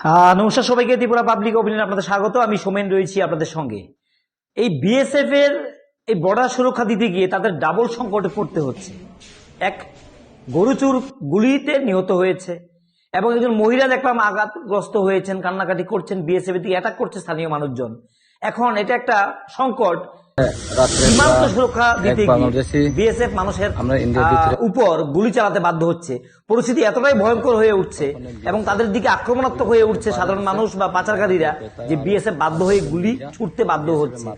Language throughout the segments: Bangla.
আহ, নমস্কার সবাইকে। ত্রিপুরা পাবলিক অপিনিয়ন আপনাদের স্বাগত। আমি সোমেন রয়েছি আপনাদের সঙ্গে। এই বিএসএফ এর এই বর্ডার সুরক্ষা দিতে গিয়ে তাদের ডাবল সংকটে পড়তে হচ্ছে। এক গরুচুর গুলিতে নিহত হয়েছে এবং একজন মহিলা দেখলাম আঘাতগ্রস্ত হয়েছেন কান্নাকাটি করছেন। বিএসএফ এর দিকে অ্যাটাক করছে স্থানীয় মানুষজন। এখন এটা একটা সংকট। সীমান্ত সুরক্ষা দিতে বিএসএফ মানুষের উপর গুলি চালাতে বাধ্য হচ্ছে। পরিস্থিতি এতটাই ভয়ঙ্কর হয়ে উঠছে এবং তাদের দিকে আক্রমণাত্মক হয়ে উঠছে সাধারণ মানুষ বা পাচারকারীরা যে বিএসএফ বাধ্য হয়ে গুলি ছুটতে বাধ্য হচ্ছে।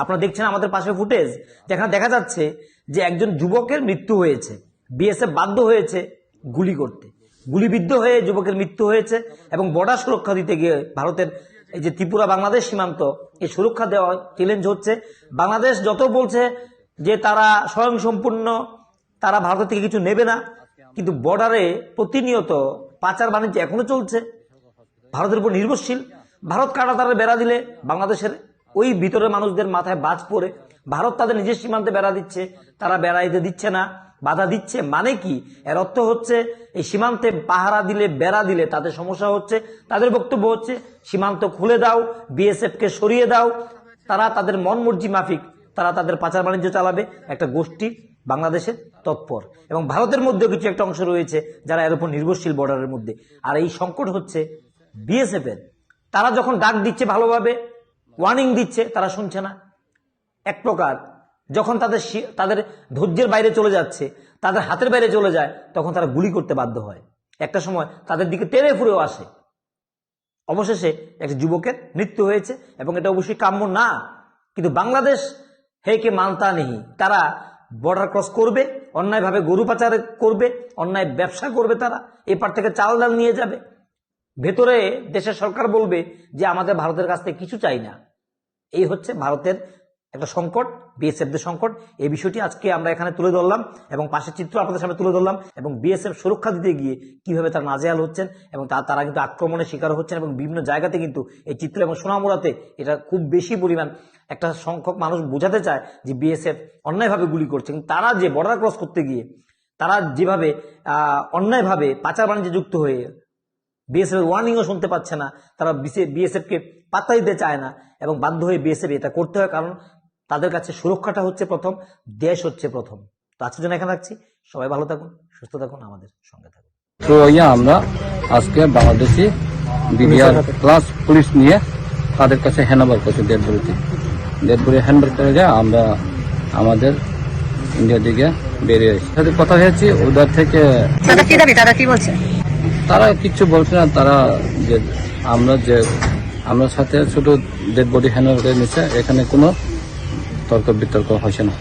আপনারা দেখছেন আমাদের পাশে ফুটেজ যেখানে দেখা যাচ্ছে যে একজন যুবকের মৃত্যু হয়েছে। বিএসএফ বাধ্য হয়েছে গুলি করতে। গুলিবিদ্ধ হয়ে যুবকের মৃত্যু হয়েছে এবং বর্ডার সুরক্ষা দিতে গিয়ে ভারতের এই যে ত্রিপুরা বাংলাদেশ সীমান্ত, এই সুরক্ষা দেওয়া চ্যালেঞ্জ হচ্ছে। বাংলাদেশ যত বলছে যে তারা স্বয়ং সম্পূর্ণ তারা ভারতের থেকে কিছু নেবে না, কিন্তু বর্ডারে প্রতিনিয়ত পাচার বাণিজ্য এখনও চলছে। ভারতের উপর নির্ভরশীল। ভারত কাটা তারা বেড়া দিলে বাংলাদেশের ওই ভিতরের মানুষদের মাথায় বাজ পড়ে। ভারত তাদের নিজের সীমান্তে বেড়া দিচ্ছে, তারা বেড়াইতে দিচ্ছে না। বাধা দিচ্ছে মানে কি? এর অর্থ হচ্ছে, এই সীমান্তে পাহারা দিলে, বেড়া দিলে তাদের সমস্যা হচ্ছে। তাদের বক্তব্য হচ্ছে, সীমান্ত খুলে দাও বিএসএফ কে সরিয়ে দাও। তারা তাদের মন মর্জি মাফিক, তারা তাদের পাচার বাণিজ্য চালাবে। একটা গোষ্ঠী বাংলাদেশের তৎপর। এবং ভারতের মধ্যে কিছু একটা অংশ রয়েছে যারা এর উপর নির্ভরশীল বর্ডারের মধ্যে। আর এই সংকট হচ্ছে বিএসএফ এর। তারা যখন ডাক দিচ্ছে ভালোভাবে ওয়ার্নিং দিচ্ছে, তারা শুনছে না। এক প্রকার যখন তাদের তাদের ধৈর্যের বাইরে চলে যাচ্ছে, তাদের হাতের বাইরে চলে যায়, তখন তারা গুলি করতে বাধ্য হয়। একটা সময় তাদের দিকে টেনে ফুরেও আসে। অবশেষে একটা যুবকের মৃত্যু হয়েছে এবং এটা অবশ্যই কাম্য না, কিন্তু বাংলাদেশ হেকে মানতা নেই তারা বর্ডার ক্রস করবে, অন্যায়ভাবে গরু পাচার করবে, অন্যায় ব্যবসা করবে তারা, এপার থেকে চাল ডাল নিয়ে যাবে। ভেতরে দেশের সরকার বলবে যে, আমাদের ভারতের কাছ থেকে কিছু চাই না। এই হচ্ছে ভারতের একটা সংকট বিএসএফদের সংকট, এই বিষয়টি আজকে আমরা এখানে তুলে ধরলাম এবং পাশের চিত্র আপনাদের সামনে তুলে ধরলাম এবং বিএসএফ সুরক্ষা দিতে গিয়ে কীভাবে তারা নাজেয়াল হচ্ছেন এবং তারা কিন্তু আক্রমণের শিকার হচ্ছেন এবং বিভিন্ন জায়গাতে কিন্তু এই চিত্র এবং সোনামুড়াতে এটা খুব বেশি পরিমাণ একটা সংখ্যক মানুষ বোঝাতে চায় যে বিএসএফ অন্যায়ভাবে গুলি করছে। তারা যে বর্ডার ক্রস করতে গিয়ে, তারা যেভাবে অন্যায়ভাবে পাচার বাণিজ্যে যুক্ত হয়ে বিএসএফ ওয়ার্নিংও শুনতে পাচ্ছে না, তারা বিএসএফ কে পাত্তা দিতে চায় না এবং বাধ্য হয়ে বিএসএফ এটা করতে হয়। কারণ তাদের কাছে সুরক্ষাটা হচ্ছে প্রথম দেশ হচ্ছে প্রথম। তো আজকের জন্য এখানে রাখছি। সবাই ভালো থাকুন সুস্থ থাকুন আমাদের সঙ্গে থাকুন। তো ইয়া আমরা আজকে বাংলাদেশি বিডিআর প্লাস পুলিশ নিয়ে তাদের কাছে হ্যান্ডওভার করছি ডেড বডি হ্যান্ডওভার করে যায় আমরা আমাদের ইন্ডিয়ার দিকে বেরিয়ে এসেছি সাথে কথা হয়েছি ওদের থেকে তারা কি দাবি তারা কি বলছে? তারা কিচ্ছু বলছে না তারা যে আমরা যে আমরা সাথে ছোট ডেড বডি হ্যান্ডওভার করে নিচ্ছে এখানে কোনো তর্ক বিতর্ক হয়েছে না।